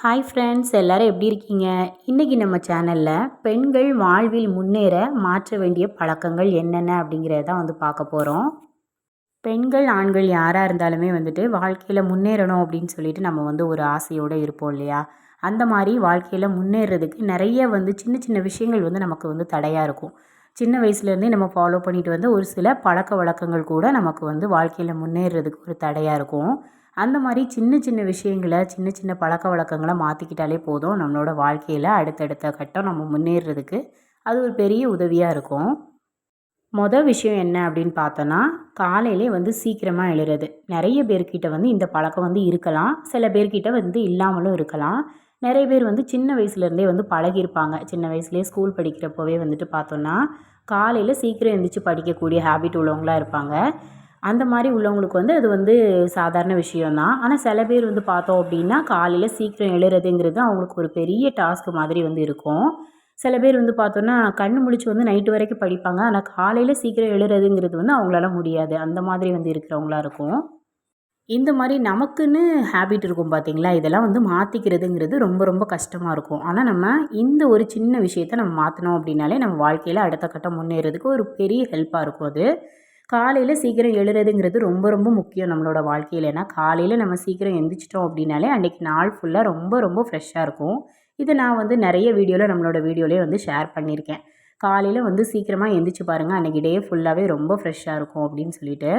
Hi friends எல்லோரும் எப்படி இருக்கீங்க? இன்றைக்கி நம்ம சேனலில் பெண்கள் வாழ்வில் முன்னேற மாற்ற வேண்டிய பழக்கங்கள் என்னென்ன அப்படிங்கிறத தான் வந்து பார்க்க போகிறோம் பெண்கள் ஆண்கள் யாராக இருந்தாலுமே வந்துட்டு வாழ்க்கையில் முன்னேறணும் அப்படின்னு சொல்லிட்டு நம்ம வந்து ஒரு ஆசையோடு இருப்போம் இல்லையா? அந்த மாதிரி வாழ்க்கையில் முன்னேறதுக்கு நிறைய வந்து சின்ன சின்ன விஷயங்கள் வந்து நமக்கு வந்து தடையாக இருக்கும். சின்ன வயசுலேருந்தே நம்ம ஃபாலோ பண்ணிட்டு வந்து ஒரு சில பழக்க வழக்கங்கள் கூட நமக்கு வந்து வாழ்க்கையில் முன்னேறதுக்கு ஒரு தடையாக இருக்கும். அந்த மாதிரி சின்ன சின்ன விஷயங்களை சின்ன சின்ன பழக்க வழக்கங்களை மாற்றிக்கிட்டாலே போதும். நம்மளோட வாழ்க்கையில் அடுத்தடுத்த கட்டம் நம்ம முன்னேறதுக்கு அது ஒரு பெரிய உதவியாக இருக்கும். மொதல் விஷயம் என்ன அப்படின்னு பார்த்தோன்னா காலையிலே வந்து சீக்கிரமாக எழுறது. நிறைய பேர்கிட்ட வந்து இந்த பழக்கம் வந்து இருக்கலாம். சில பேர்கிட்ட வந்து இல்லாமலும் இருக்கலாம். நிறைய பேர் வந்து சின்ன வயசுலேருந்தே வந்து பழகியிருப்பாங்க. சின்ன வயசுலேயே ஸ்கூல் படிக்கிறப்போவே வந்துட்டு பார்த்தோன்னா காலையில் சீக்கிரம் எழுந்திரிச்சு படிக்கக்கூடிய ஹேபிட் உள்ளவங்களாக இருப்பாங்க. அந்த மாதிரி உள்ளவங்களுக்கு வந்து அது வந்து சாதாரண விஷயந்தான் ஆனால் சில பேர் வந்து பார்த்தோம் அப்படின்னா காலையில் சீக்கிரம் எழுறதுங்கிறது அவங்களுக்கு ஒரு பெரிய டாஸ்க் மாதிரி வந்து இருக்கும். சில பேர் வந்து பார்த்தோன்னா கண் முழிச்சு வந்து நைட்டு வரைக்கும் படிப்பாங்க. ஆனால் காலையில் சீக்கிரம் எழுறதுங்கிறது வந்து அவங்களால முடியாது. அந்த மாதிரி வந்து இருக்கிறவங்களா இருக்கும். இந்த மாதிரி நமக்குன்னு ஹேபிட் இருக்கும் பார்த்தீங்களா இதெல்லாம் வந்து மாற்றிக்கிறதுங்கிறது ரொம்ப ரொம்ப கஷ்டமாக இருக்கும். ஆனால் நம்ம இந்த ஒரு சின்ன விஷயத்த நம்ம மாற்றினோம் அப்படின்னாலே நம்ம வாழ்க்கையில் அடுத்த கட்டம் முன்னேறதுக்கு ஒரு பெரிய ஹெல்ப்பாக இருக்கும் அது. காலையில் சீக்கிரம் எழுறதுங்கிறது ரொம்ப ரொம்ப முக்கியம் நம்மளோட வாழ்க்கையில். ஏன்னா காலையில் நம்ம சீக்கிரம் எந்திரிச்சிட்டோம் அப்படின்னாலே அன்றைக்கி நாள் ஃபுல்லாக ரொம்ப ரொம்ப ஃப்ரெஷ்ஷாக இருக்கும். இதை நான் வந்து நிறைய வீடியோவில் நம்மளோட வீடியோலேயே வந்து ஷேர் பண்ணியிருக்கேன். காலையில் வந்து சீக்கிரமாக எந்திரிச்சு பாருங்கள் அன்றைக்கி டே ஃபுல்லாகவே ரொம்ப ஃப்ரெஷ்ஷாக இருக்கும் அப்படின்னு சொல்லிட்டு.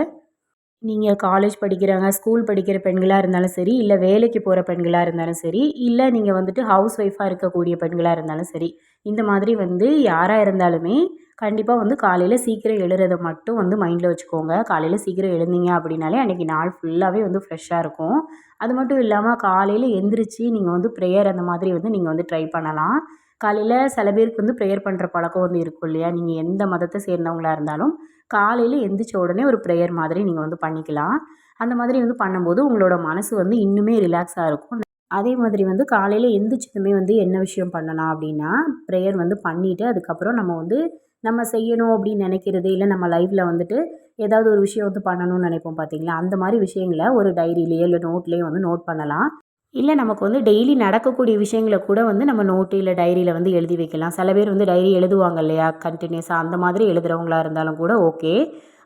நீங்கள் காலேஜ் படிக்கிறாங்க ஸ்கூல் படிக்கிற பெண்களாக இருந்தாலும் சரி இல்லை வேலைக்கு போகிற பெண்களாக இருந்தாலும் சரி இல்லை நீங்கள் வந்துட்டு ஹவுஸ் ஒய்ஃபாக இருக்கக்கூடிய பெண்களாக இருந்தாலும் சரி இந்த மாதிரி வந்து யாராக இருந்தாலுமே கண்டிப்பாக வந்து காலையில் சீக்கிரம் எழுறதை மட்டும் வந்து மைண்டில் வச்சுக்கோங்க. காலையில் சீக்கிரம் எழுந்தீங்க அப்படின்னாலே அன்றைக்கி நாள் ஃபுல்லாகவே வந்து ஃப்ரெஷ்ஷாக இருக்கும். அது மட்டும் இல்லாமல் காலையில் எந்திரிச்சு நீங்கள் வந்து ப்ரேயர் அந்த மாதிரி வந்து நீங்கள் வந்து ட்ரை பண்ணலாம். காலையில் சில பேருக்கு வந்து ப்ரேயர் பண்ணுற பழக்கம் வந்து இருக்கும் இல்லையா? நீங்கள் எந்த மதத்தை சேர்ந்தவங்களாக இருந்தாலும் காலையில் எந்திரிச்ச உடனே ஒரு ப்ரேயர் மாதிரி நீங்கள் வந்து பண்ணிக்கலாம். அந்த மாதிரி வந்து பண்ணும்போது உங்களோட மனசு வந்து இன்னுமே ரிலாக்ஸாக இருக்கும். அதே மாதிரி வந்து காலையில் எந்திரிச்சதுமே வந்து என்ன விஷயம் பண்ணலாம் அப்படின்னா ப்ரேயர் வந்து பண்ணிவிட்டு அதுக்கப்புறம் நம்ம வந்து நம்ம செய்யணும் அப்படின்னு நினைக்கிறது இல்லை நம்ம லைஃப்பில் வந்துட்டு ஏதாவது ஒரு விஷயம் வந்து பண்ணணும்னு நினைப்போம் பார்த்தீங்களா அந்த மாதிரி விஷயங்களை ஒரு டைரியிலேயோ இல்லை நோட்லேயோ வந்து நோட் பண்ணலாம். இல்லை நமக்கு வந்து டெய்லி நடக்கக்கூடிய விஷயங்களை கூட வந்து நம்ம நோட்டு இல்லை டைரியில் வந்து எழுதி வைக்கலாம். சில பேர் வந்து டைரி எழுதுவாங்க இல்லையா? கண்டினியூஸாக அந்த மாதிரி எழுதுகிறவங்களா இருந்தாலும் கூட ஓகே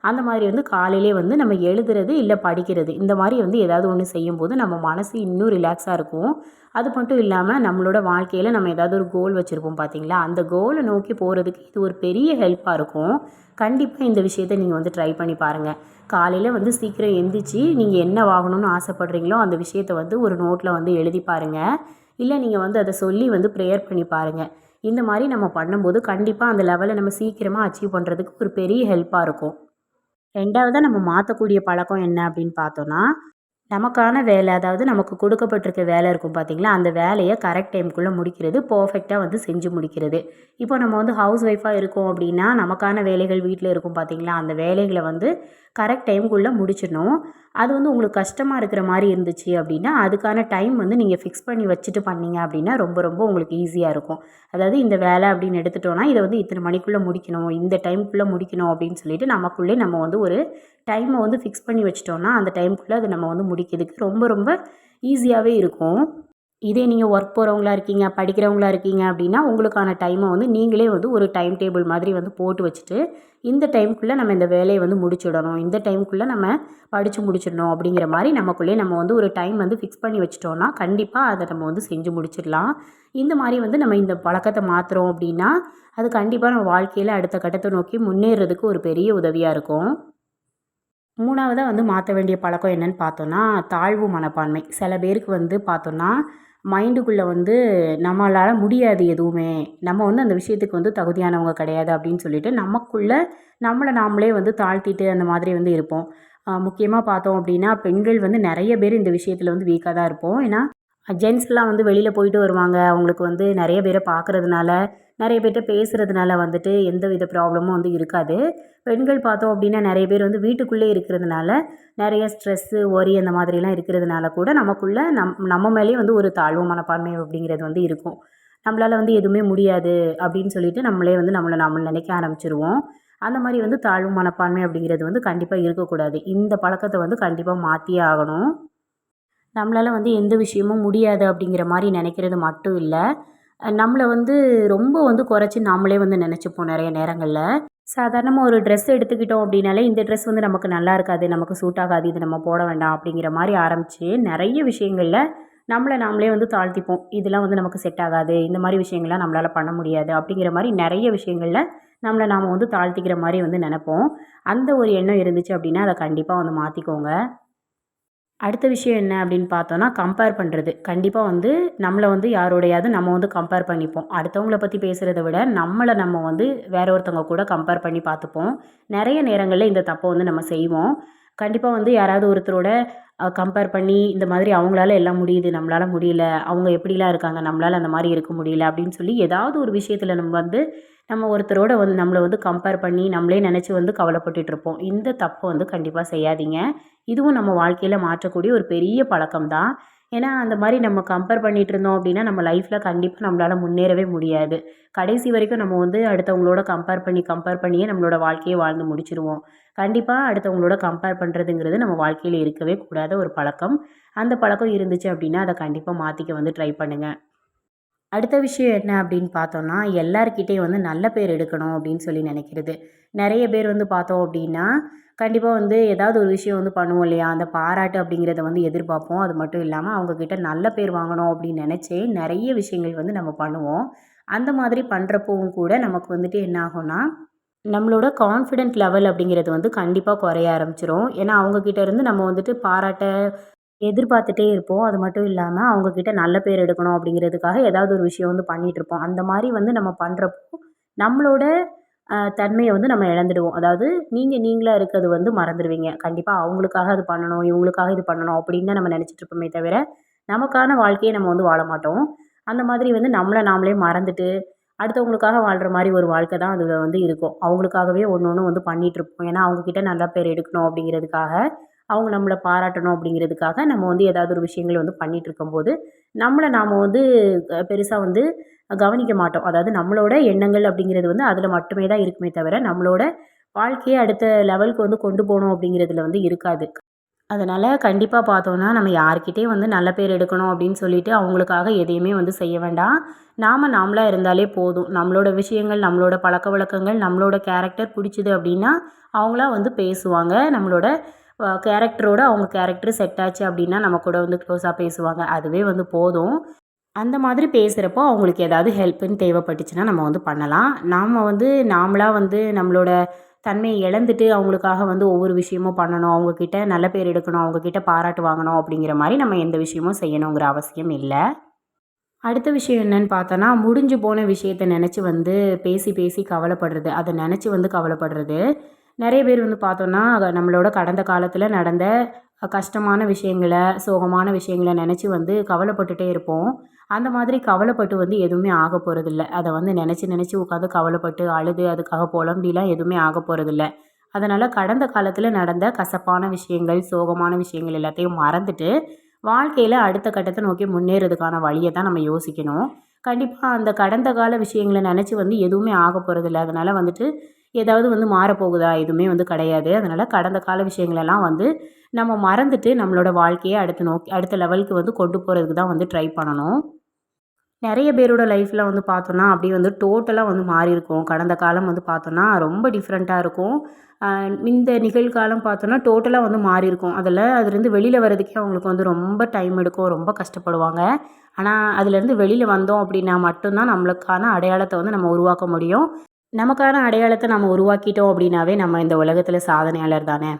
அந்த மாதிரி வந்து காலையிலே வந்து நம்ம எழுதுறது இல்லை படிக்கிறது. இந்த மாதிரி வந்து ஏதாவது ஒன்று செய்யும்போது நம்ம மனசு இன்னும் ரிலாக்ஸாக இருக்கும். அது மட்டும் இல்லாமல் நம்மளோட வாழ்க்கையில் நம்ம ஏதாவது ஒரு கோல் வச்சுருப்போம் பார்த்தீங்களா அந்த கோலை நோக்கி போகிறதுக்கு இது ஒரு பெரிய ஹெல்ப்பாக இருக்கும். கண்டிப்பாக இந்த விஷயத்தை நீங்கள் வந்து ட்ரை பண்ணி பாருங்கள் காலையில் வந்து சீக்கிரம் எந்திரிச்சு நீங்கள் என்ன வாங்கணும்னு ஆசைப்பட்றீங்களோ அந்த விஷயத்தை வந்து ஒரு நோட்டில் வந்து எழுதி பாருங்கள் இல்லை நீங்கள் வந்து அதை சொல்லி வந்து ப்ரேயர் பண்ணி பாருங்கள் இந்த மாதிரி நம்ம பண்ணும்போது கண்டிப்பாக அந்த லெவலை நம்ம சீக்கிரமாக அச்சீவ் பண்ணுறதுக்கு ஒரு பெரிய ஹெல்ப்பாக இருக்கும். ரெண்டாவதாக நம்ம மாற்றக்கூடிய பழக்கம் என்ன அப்படின்னு பார்த்தோன்னா நமக்கான வேலை அதாவது நமக்கு கொடுக்கப்பட்டிருக்க வேலை இருக்கும் பார்த்திங்களா அந்த வேலையை கரெக்ட் டைமுக்குள்ளே முடிக்கிறது பர்ஃபெக்டாக வந்து செஞ்சு முடிக்கிறது. இப்போ நம்ம வந்து ஹவுஸ் ஒய்ஃபாக இருக்கோம் அப்படின்னா நமக்கான வேலைகள் வீட்டில் இருக்கும் பார்த்திங்களா அந்த வேலைகளை வந்து கரெக்ட் டைமுக்குள்ளே முடிச்சிடணும். அது வந்து உங்களுக்கு கஷ்டமாக இருக்கிற மாதிரி இருந்துச்சு அப்படின்னா அதுக்கான டைம் வந்து நீங்கள் ஃபிக்ஸ் பண்ணி வச்சுட்டு பண்ணீங்க அப்படின்னா ரொம்ப ரொம்ப உங்களுக்கு ஈஸியாக இருக்கும். அதாவது இந்த வேலை அப்படின்னு எடுத்துட்டோன்னா இதை வந்து இத்தனை மணிக்குள்ளே முடிக்கணும் இந்த டைமுக்குள்ளே முடிக்கணும் அப்படின்னு சொல்லிட்டு நமக்குள்ளே நம்ம வந்து ஒரு டைமை வந்து ஃபிக்ஸ் பண்ணி வச்சிட்டோன்னா அந்த டைமுக்குள்ளே அதை நம்ம வந்து முடிக்கிறதுக்கு ரொம்ப ரொம்ப ஈஸியாகவே இருக்கும். இதே நீங்கள் ஒர்க் போகிறவங்களா இருக்கீங்க படிக்கிறவங்களா இருக்கீங்க அப்படின்னா உங்களுக்கான டைமை வந்து நீங்களே வந்து ஒரு டைம் டேபிள் மாதிரி வந்து போட்டு வச்சுட்டு இந்த டைமுக்குள்ளே நம்ம இந்த வேலையை வந்து முடிச்சுடணும். இந்த டைமுக்குள்ளே நம்ம படித்து முடிச்சிடணும் அப்படிங்கிற மாதிரி நமக்குள்ளே நம்ம வந்து ஒரு டைம் வந்து ஃபிக்ஸ் பண்ணி வச்சிட்டோன்னா கண்டிப்பாக அதை நம்ம வந்து செஞ்சு முடிச்சிடலாம். இந்த மாதிரி வந்து நம்ம இந்த பழக்கத்தை மாற்றுறோம் அப்படின்னா அது கண்டிப்பாக நம்ம வாழ்க்கையில் அடுத்த கட்டத்தை நோக்கி முன்னேறதுக்கு ஒரு பெரிய உதவியாக இருக்கும். மூணாவதாக வந்து மாற்ற வேண்டிய பழக்கம் என்னென்னு பார்த்தோன்னா தாழ்வு மனப்பான்மை. சில பேருக்கு வந்து பார்த்தோன்னா மைண்டுக்குள்ளே வந்து நம்மளால் முடியாது எதுவுமே. நம்ம வந்து அந்த விஷயத்துக்கு வந்து தகுதியானவங்க கிடையாது அப்படின்னு சொல்லிட்டு நமக்குள்ளே நம்மளை நாமளே வந்து தாழ்த்திட்டு அந்த மாதிரி வந்து இருப்போம். முக்கியமாக பார்த்தோம் அப்படின்னா பெண்கள் வந்து நிறைய பேர் இந்த விஷயத்தில் வந்து வீக்காக தான் இருப்போம். ஏன்னா ஜென்ஸ்லாம் வந்து வெளியில் போயிட்டு வருவாங்க. அவங்களுக்கு வந்து நிறைய பேரை பார்க்குறதுனால நிறைய பேர்கிட்ட பேசுகிறதுனால வந்துட்டு எந்த வித ப்ராப்ளமும் வந்து இருக்காது. பெண்கள் பார்த்தோம் அப்படின்னா நிறைய பேர் வந்து வீட்டுக்குள்ளே இருக்கிறதுனால நிறைய ஸ்ட்ரெஸ்ஸு ஒரி அந்த மாதிரிலாம் இருக்கிறதுனால கூட நமக்குள்ளே நம் நம்ம மேலேயே வந்து ஒரு தாழ்வு மனப்பான்மை அப்படிங்கிறது வந்து இருக்கும். நம்மளால் வந்து எதுவுமே முடியாது அப்படின்னு சொல்லிட்டு நம்மளே வந்து நம்மளை நம்ம நினைக்க ஆரம்பிச்சிருவோம். அந்த மாதிரி வந்து தாழ்வு மனப்பான்மை அப்படிங்கிறது வந்து கண்டிப்பாக இருக்கக்கூடாது. இந்த பழக்கத்தை வந்து கண்டிப்பாக மாற்றியே ஆகணும். நம்மளால் வந்து எந்த விஷயமும் முடியாது அப்படிங்கிற மாதிரி நினைக்கிறது மட்டும் இல்லை. நம்மளை வந்து ரொம்ப வந்து குறைச்சி நாமளே வந்து நினச்சிப்போம் நிறைய நேரங்களில். சாதாரணமாக ஒரு ட்ரெஸ் எடுத்துக்கிட்டோம் அப்படின்னாலே இந்த ட்ரெஸ் வந்து நமக்கு நல்லா இருக்காது நமக்கு சூட் ஆகாது இது நம்ம போட வேண்டாம் அப்படிங்கிற மாதிரி ஆரம்பித்து நிறைய விஷயங்களில் நம்மளை நாமளே வந்து தாழ்த்திப்போம். இதெல்லாம் வந்து நமக்கு செட் ஆகாது இந்த மாதிரி விஷயங்கள்லாம் நம்மளால் பண்ண முடியாது அப்படிங்கிற மாதிரி நிறைய விஷயங்களில் நம்மளை நாம் வந்து தாழ்த்திக்கிற மாதிரி வந்து நினைப்போம். அந்த ஒரு எண்ணம் இருந்துச்சு அப்படின்னா அதை கண்டிப்பாக வந்து மாற்றிக்கோங்க அடுத்த விஷயம் என்ன அப்படின்னு பார்த்தோன்னா கம்பேர் பண்ணுறது கண்டிப்பாக வந்து நம்மளை வந்து யாரோடையாவது நம்ம வந்து கம்பேர் பண்ணிப்போம். அடுத்தவங்கள பற்றி பேசுகிறத விட நம்மளை நம்ம வந்து வேற ஒருத்தவங்க கூட கம்பேர் பண்ணி பார்த்துப்போம். நிறைய நேரங்களில் இந்த தப்பை வந்து நம்ம செய்வோம். கண்டிப்பாக வந்து யாராவது ஒருத்தரோட கம்பேர் பண்ணி இந்த மாதிரி அவங்களால எல்லாம் முடியுது நம்மளால் முடியல அவங்க எப்படிலாம் இருக்காங்க நம்மளால் அந்த மாதிரி இருக்க முடியல அப்படின்னு சொல்லி ஏதாவது ஒரு விஷயத்தில் நம்ம வந்து நம்ம ஒருத்தரோட வந்து நம்மளை வந்து கம்பேர் பண்ணி நம்மளே நினச்சி வந்து கவலைப்பட்டுட்ருப்போம் இந்த தப்பை வந்து கண்டிப்பாக செய்யாதீங்க. இதுவும் நம்ம வாழ்க்கையில் மாற்றக்கூடிய ஒரு பெரிய பழக்கம் தான் ஏன்னா அந்த மாதிரி நம்ம கம்பேர் பண்ணிகிட்டு இருந்தோம் அப்படின்னா நம்ம லைஃப்பில் கண்டிப்பாக நம்மளால் முன்னேறவே முடியாது. கடைசி வரைக்கும் நம்ம வந்து அடுத்தவங்களோட கம்பேர் பண்ணி கம்பேர் பண்ணியே நம்மளோட வாழ்க்கையை வாழ்ந்து முடிச்சிருவோம். கண்டிப்பாக அடுத்தவங்களோட கம்பேர் பண்ணுறதுங்கிறது நம்ம வாழ்க்கையில் இருக்கவே கூடாத ஒரு பழக்கம். அந்த பழக்கம் இருந்துச்சு அப்படின்னா அதை கண்டிப்பாக மாற்றிக்க வந்து ட்ரை பண்ணுங்கள் அடுத்த விஷயம் என்ன அப்படின்னு பார்த்தோன்னா எல்லாருக்கிட்டேயும் வந்து நல்ல பேர் எடுக்கணும் அப்படின்னு சொல்லி நினைக்கிறது. நிறைய பேர் வந்து பார்த்தோம் அப்படின்னா கண்டிப்பாக வந்து ஏதாவது ஒரு விஷயம் வந்து பண்ணுவோம் இல்லையா? அந்த பாராட்டு அப்படிங்கிறத வந்து எதிர்பார்ப்போம். அது மட்டும் இல்லாமல் அவங்கக்கிட்ட நல்ல பேர் வாங்கணும் அப்படின்னு நினச்சே நிறைய விஷயங்கள் வந்து நம்ம பண்ணுவோம். அந்த மாதிரி பண்ணுறப்பவும் கூட நமக்கு வந்துட்டு என்ன ஆகும்னா நம்மளோட கான்ஃபிடென்ட் லெவல் அப்படிங்கிறது வந்து கண்டிப்பாக குறைய ஆரம்பிச்சிரும். ஏன்னா அவங்கக்கிட்ட இருந்து நம்ம வந்துட்டு பாராட்ட எதிர்பார்த்துட்டே இருப்போம். அது மட்டும் இல்லாமல் அவங்கக்கிட்ட நல்ல பேர் எடுக்கணும் அப்படிங்கிறதுக்காக ஏதாவது ஒரு விஷயம் வந்து பண்ணிகிட்ருப்போம் அந்த மாதிரி வந்து நம்ம பண்ணுறப்போ நம்மளோட தன்மையை வந்து நம்ம இழந்துடுவோம். அதாவது நீங்கள் நீங்களாக இருக்கிறது வந்து மறந்துடுவீங்க. கண்டிப்பாக அவங்களுக்காக அது பண்ணணும் இவங்களுக்காக இது பண்ணணும் அப்படின்னு தான் நம்ம நினச்சிட்ருப்போமே தவிர நமக்கான வாழ்க்கையை நம்ம வந்து வாழ மாட்டோம். அந்த மாதிரி வந்து நம்மளை நாமளே மறந்துட்டு அடுத்தவங்களுக்காக வாழ்கிற மாதிரி ஒரு வாழ்க்கை தான் அதில் வந்து இருக்கும். அவங்களுக்காகவே ஒன்று ஒன்று வந்து பண்ணிகிட்ருப்போம் ஏன்னா அவங்கக்கிட்ட நல்ல பேர் எடுக்கணும் அப்படிங்கிறதுக்காக அவங்க நம்மளை பாராட்டணும் அப்படிங்கிறதுக்காக நம்ம வந்து ஏதாவது ஒரு விஷயங்கள் வந்து பண்ணிகிட்டு இருக்கும்போது நம்மளை நாம் வந்து பெருசாக வந்து கவனிக்க மாட்டோம். அதாவது நம்மளோட எண்ணங்கள் அப்படிங்கிறது வந்து அதில் மட்டுமே தான் இருக்குமே தவிர நம்மளோட வாழ்க்கையை அடுத்த லெவலுக்கு வந்து கொண்டு போகணும் அப்படிங்கிறதுல வந்து இருக்காது. அதனால் கண்டிப்பாக பார்த்தோன்னா நம்ம யார்கிட்டே வந்து நல்ல பேர் எடுக்கணும் அப்படின்னு சொல்லிட்டு அவங்களுக்காக எதையுமே வந்து செய்ய வேண்டாம். நாம் நாமளாக இருந்தாலே போதும். நம்மளோட விஷயங்கள் நம்மளோட பழக்க வழக்கங்கள் நம்மளோட கேரக்டர் பிடிச்சிது அப்படின்னா அவங்களா வந்து பேசுவாங்க. நம்மளோட கேரக்டரோட அவங்க கேரக்டர் செட் ஆச்சு அப்படின்னா நம்ம கூட வந்து க்ளோஸாக பேசுவாங்க. அதுவே வந்து போதும். அந்த மாதிரி பேசுகிறப்போ அவங்களுக்கு ஏதாவது ஹெல்ப்புன்னு தேவைப்பட்டுச்சுன்னா நம்ம வந்து பண்ணலாம். நாம் வந்து நாமளாக வந்து நம்மளோட தன்மையை இழந்துட்டு அவங்களுக்காக வந்து ஒவ்வொரு விஷயமும் பண்ணணும். அவங்கக்கிட்ட நல்ல பேர் எடுக்கணும். அவங்கக்கிட்ட பாராட்டு வாங்கணும் அப்படிங்கிற மாதிரி நம்ம எந்த விஷயமும் செய்யணுங்கிற அவசியம் இல்லை. அடுத்த விஷயம் என்னன்னு பார்த்தோன்னா முடிஞ்சு போன விஷயத்தை நினச்சி வந்து பேசி பேசி கவலைப்படுறது. அதை நினச்சி வந்து கவலைப்படுறது. நிறைய பேர் வந்து பார்த்தோன்னா நம்மளோட கடந்த காலத்தில் நடந்த கஷ்டமான விஷயங்களை சோகமான விஷயங்களை நினச்சி வந்து கவலைப்பட்டுட்டே இருப்போம். அந்த மாதிரி கவலைப்பட்டு வந்து எதுவுமே ஆக போகிறதில்ல அதை வந்து நினச்சி நினச்சி உட்காந்து கவலைப்பட்டு அழுது அதுக்காக புலம்பிலாம் எதுவுமே ஆக போகிறதில்ல அதனால் கடந்த காலத்தில் நடந்த கசப்பான விஷயங்கள் சோகமான விஷயங்கள் எல்லாத்தையும் மறந்துட்டு வாழ்க்கையில் அடுத்த கட்டத்தை நோக்கி முன்னேறதுக்கான வழியை தான் நம்ம யோசிக்கணும். கண்டிப்பாக அந்த கடந்த கால விஷயங்களை நினச்சி வந்து எதுவுமே ஆக போகிறதில்ல அதனால் வந்துட்டு ஏதாவது வந்து மாறப்போகுதா? எதுவுமே வந்து கிடையாது. அதனால் கடந்த கால விஷயங்களெல்லாம் வந்து நம்ம மறந்துட்டு நம்மளோட வாழ்க்கையை அடுத்து நோக்கி அடுத்த லெவலுக்கு வந்து கொண்டு போகிறதுக்கு தான் வந்து ட்ரை பண்ணணும். நிறைய பேரோட லைஃப்பில் வந்து பார்த்தோன்னா அப்படியே வந்து டோட்டலாக வந்து மாறி இருக்கும் கடந்த காலம் வந்து பார்த்தோன்னா ரொம்ப டிஃப்ரெண்ட்டாக இருக்கும். இந்த நிகழ்காலம் பார்த்தோன்னா டோட்டலாக வந்து மாறி இருக்கும் அதில் அதுலேருந்து வெளியில் வர்றதுக்கே அவங்களுக்கு வந்து ரொம்ப டைம் எடுக்கும். ரொம்ப கஷ்டப்படுவாங்க. ஆனால் அதுலேருந்து வெளியில் வந்தோம் அப்படின்னா மட்டும்தான் நம்மளுக்கான அடையாளத்தை வந்து நம்ம உருவாக்க முடியும். நமக்கான அடையாளத்தை நம்ம உருவாக்கிட்டோம் அப்படின்னாவே நம்ம இந்த உலகத்தில் சாதனையாளர் தானே?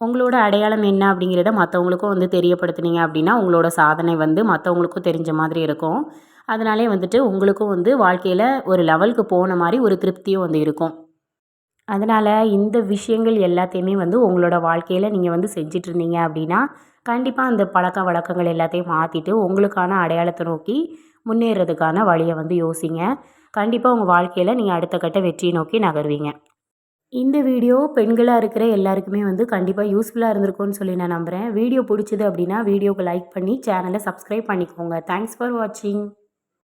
உங்களோட அடையாளம் என்ன அப்படிங்கிறத மற்றவங்களுக்கும் வந்து தெரியப்படுத்துனீங்க அப்படின்னா உங்களோட சாதனை வந்து மற்றவங்களுக்கும் தெரிஞ்ச மாதிரி இருக்கும். அதனாலே வந்துட்டு உங்களுக்கும் வந்து வாழ்க்கையில் ஒரு லெவலுக்கு போன மாதிரி ஒரு திருப்தியும் வந்து இருக்கும். அதனால் இந்த விஷயங்கள் எல்லாத்தையுமே வந்து உங்களோட வாழ்க்கையில் நீங்கள் வந்து செஞ்சிட்ருந்தீங்க அப்படின்னா கண்டிப்பாக அந்த பழக்க வழக்கங்கள் எல்லாத்தையும் மாற்றிட்டு உங்களுக்கான அடையாளத்தை நோக்கி முன்னேறதுக்கான வழியை வந்து யோசிங்க. கண்டிப்பாக உங்கள் வாழ்க்கையில் நீங்கள் அடுத்த கட்ட வெற்றியை நோக்கி நகருவீங்க. இந்த வீடியோ பெண்களாக இருக்கிற எல்லாருக்குமே வந்து கண்டிப்பாக யூஸ்ஃபுல்லாக இருந்திருக்கும்னு சொல்லி நான் நம்புகிறேன் வீடியோ பிடிச்சிது அப்படின்னா வீடியோக்கு லைக் பண்ணி சேனலை சப்ஸ்கிரைப் பண்ணிக்கோங்க. தேங்க்ஸ் ஃபார் வாட்சிங்